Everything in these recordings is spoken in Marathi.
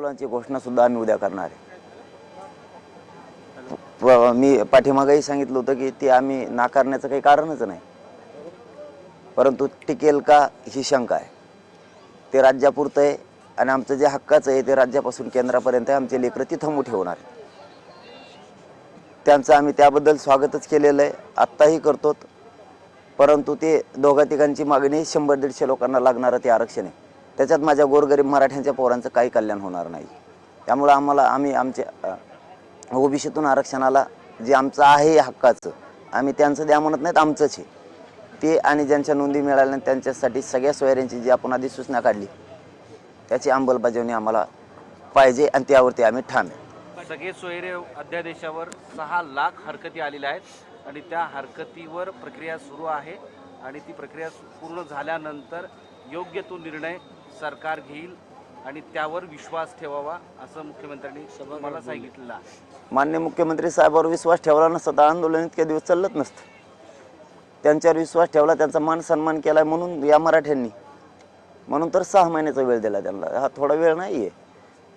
आंदोलनाची घोषणा सुद्धा आम्ही उद्या करणार आहे. मी पाठीमागेही सांगितलं होतं की ते आम्ही नाकारण्याचं काही कारणच नाही. परंतु टिकेल का ही शंका आहे. ते राज्यापुरतं आहे आणि आमचं जे हक्काचं आहे ते राज्यापासून केंद्रापर्यंत आहे. आमचे लेकरं ती थांबू ठेवणार आहे त्यांचं आम्ही त्याबद्दल स्वागतच केलेलं आहे. आत्ताही करतो परंतु ते दोघा तिघांची मागणी शंभर दीडशे लोकांना लागणारं ते आरक्षण आहे. त्याच्यात माझ्या गोरगरीब मराठ्यांच्या पोरांचं काही कल्याण होणार नाही. त्यामुळं आम्हाला आम्ही आमच्या ओबीसीतून आरक्षणाला जे आमचं आहे हक्काचं आम्ही त्यांचं द्या म्हणत नाहीत आमचंच आहे. ते आणि ज्यांच्या नोंदी मिळाल्या नाहीत त्यांच्यासाठी सगळ्या सोयऱ्यांची जी आपण अधिसूचना काढली त्याची अंमलबजावणी आम्हाला पाहिजे आणि त्यावरती आम्ही ठाम आहे. सगळे सोयरे अध्यादेशावर सहा लाख हरकती आलेल्या आहेत आणि त्या हरकतीवर प्रक्रिया सुरू आहे आणि ती प्रक्रिया पूर्ण झाल्यानंतर योग्य तो निर्णय सरकार घेईल आणि त्यावर विश्वास ठेवावा असं मुख्यमंत्र्यांनी मला सांगितलेलं आहे. मान्य मुख्यमंत्री साहेबांवर विश्वास ठेवला नसता तर आंदोलन इतके दिवस चालत नसतं. त्यांच्यावर विश्वास ठेवला त्यांचा मान सन्मान केला म्हणून या मराठ्यांनी. म्हणून तर सहा महिन्याचा वेळ दिला त्यांना. हा थोडा वेळ नाही आहे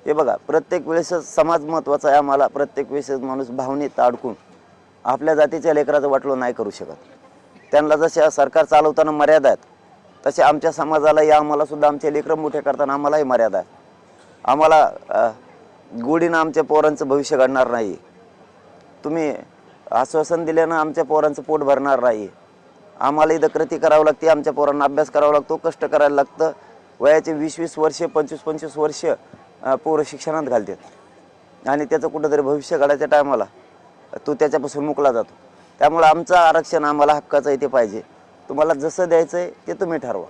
हे बघा प्रत्येक वेळेस समाज महत्त्वाचा आहे आम्हाला. प्रत्येक वेळेस माणूस भावनेत अडकून आपल्या जातीच्या लेकराचं वाटलं नाही करू शकत. त्यांना जशा सरकार चालवताना मर्यादा आहेत तसे आमच्या समाजाला या आम्हाला सुद्धा आमचे लेकरं मोठे करताना आम्हालाही मर्यादा आहे. आम्हाला गोडीनं आमच्या पोरांचं भविष्य घडणार नाही. तुम्ही आश्वासन दिल्यानं आमच्या पोरांचं पोट भरणार नाही. आम्हाला इथं कृती करावं लागते आमच्या पोरांना अभ्यास करावा लागतो कष्ट करायला लागतं. वयाचे वीस वीस वर्षे पंचवीस पंचवीस वर्ष पोरं शिक्षणात घालतात. आणि त्याचं कुठंतरी भविष्य घडायच्या टायमाला तो त्याच्यापासून मुकला जातो. त्यामुळं आमचं आरक्षण आम्हाला हक्काचं इथे पाहिजे. तुम्हाला जसं द्यायचं आहे ते तुम्ही ठरवा.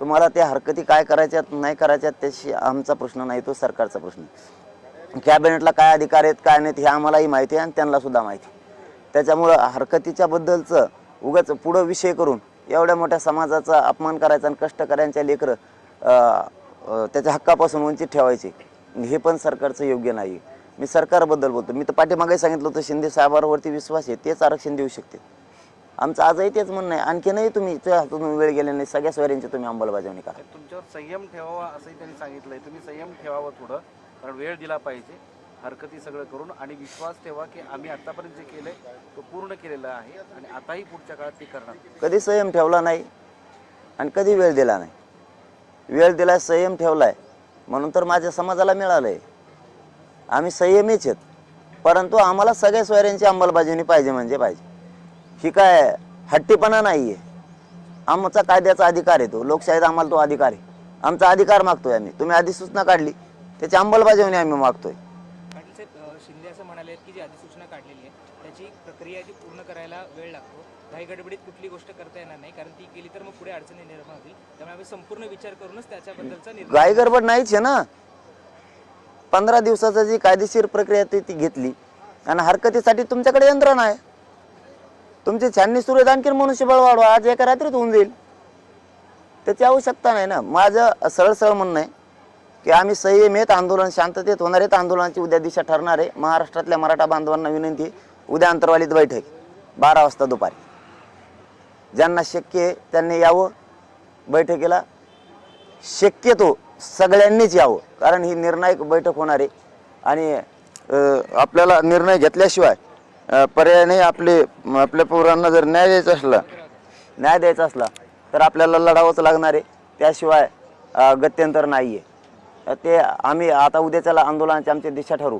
तुम्हाला त्या हरकती काय करायच्यात नाही करायच्यात त्याशी आमचा प्रश्न नाही तो सरकारचा प्रश्न कॅबिनेटला काय अधिकार आहेत काय नाहीत हे आम्हालाही माहिती आहे आणि त्यांनासुद्धा माहिती आहे. त्याच्यामुळं हरकतीच्या बद्दलचं उगाच पुढं विषय करून एवढ्या मोठ्या समाजाचा अपमान करायचा आणि कष्टकऱ्यांच्या लेकरं त्याच्या हक्कापासून वंचित ठेवायचे हे पण सरकारचं योग्य नाही मी सरकारबद्दल बोलतो. मी तर पाठीमागे सांगितलं होतं शिंदे साहेबांवरती विश्वास आहे तेच आरक्षण देऊ शकते. आमचं आजही तेच म्हणणं आहे. आणखीनही तुम्ही हातून वेळ गेले नाही. सगळ्या सोयऱ्यांची तुम्ही अंमलबजावणी करा. तुमच्यावर संयम ठेवावा असंही त्यांनी सांगितलंय. तुम्ही संयम ठेवावं थोडं कारण वेळ दिला पाहिजे. हरकती सगळं करून आणि विश्वास ठेवा की आम्ही आतापर्यंत जे केलंय तो पूर्ण केलेला आहे आणि आताही पुढच्या काळात ते करणार. कधी संयम ठेवला नाही आणि कधी वेळ दिला नाही. वेळ दिला संयम ठेवलाय. म्हणून तर माझ्या समाजाला मिळालंय. आम्ही संयमीच आहेत. परंतु आम्हाला सगळ्या सोयऱ्यांची अंमलबजावणी पाहिजे म्हणजे पाहिजे. ही काय हट्टीपणा नाही आहे आमचा कायद्याचा अधिकार आहे तो. लोकशाहीत आम्हाला तो अधिकार आहे. आमचा अधिकार मागतोय आम्ही. तुम्ही अधिसूचना काढली त्याची अंमलबजावणी आम्ही मागतोय. शिंदे असं म्हणाले की जी अधिसूचना काढलेली आहे त्याची प्रक्रिया जी पूर्ण करायला वेळ लागतो. काही गडबडीत कुठली गोष्ट करता येणार नाही कारण ती केली तर मग पुढे अडचणी निर्माण होतील. त्यामुळे आम्ही संपूर्ण विचार करूनच त्याच्याबद्दलचा गडबड नाहीच आहे ना. पंधरा दिवसाचा जी कायदेशीर प्रक्रिया ती ती घेतली. आणि हरकतीसाठी तुमच्याकडे यंत्रणा आहे. तुमचे छाननी सुरू आणखीन मनुष्यबळ वाढवा आज एका रात्रीत होऊन जाईल. त्याची आवश्यकता नाही ना. माझं सरळ सरळ म्हणणं आहे की आम्ही संयमेत आंदोलन शांततेत होणार आहेत आंदोलनाची उद्या दिशा ठरणार आहे. महाराष्ट्रातल्या मराठा बांधवांना विनंती आहे, उद्या अंतर्वालीत बैठक बारा वाजता दुपारी. ज्यांना शक्य आहे त्यांनी यावं बैठकीला. शक्यतो सगळ्यांनीच यावं कारण ही निर्णायक बैठक होणार आहे. आणि आपल्याला निर्णय घेतल्याशिवाय अं, पर्याय नाही आपले आपल्या पोरांना जर न्याय द्यायचा असला न्याय द्यायचा असला तर आपल्याला लढावंच लागणार आहे. त्याशिवाय गत्यंतर नाही आहे ते आम्ही आता उद्याच्याला आंदोलनाची आमची दिशा ठरवू.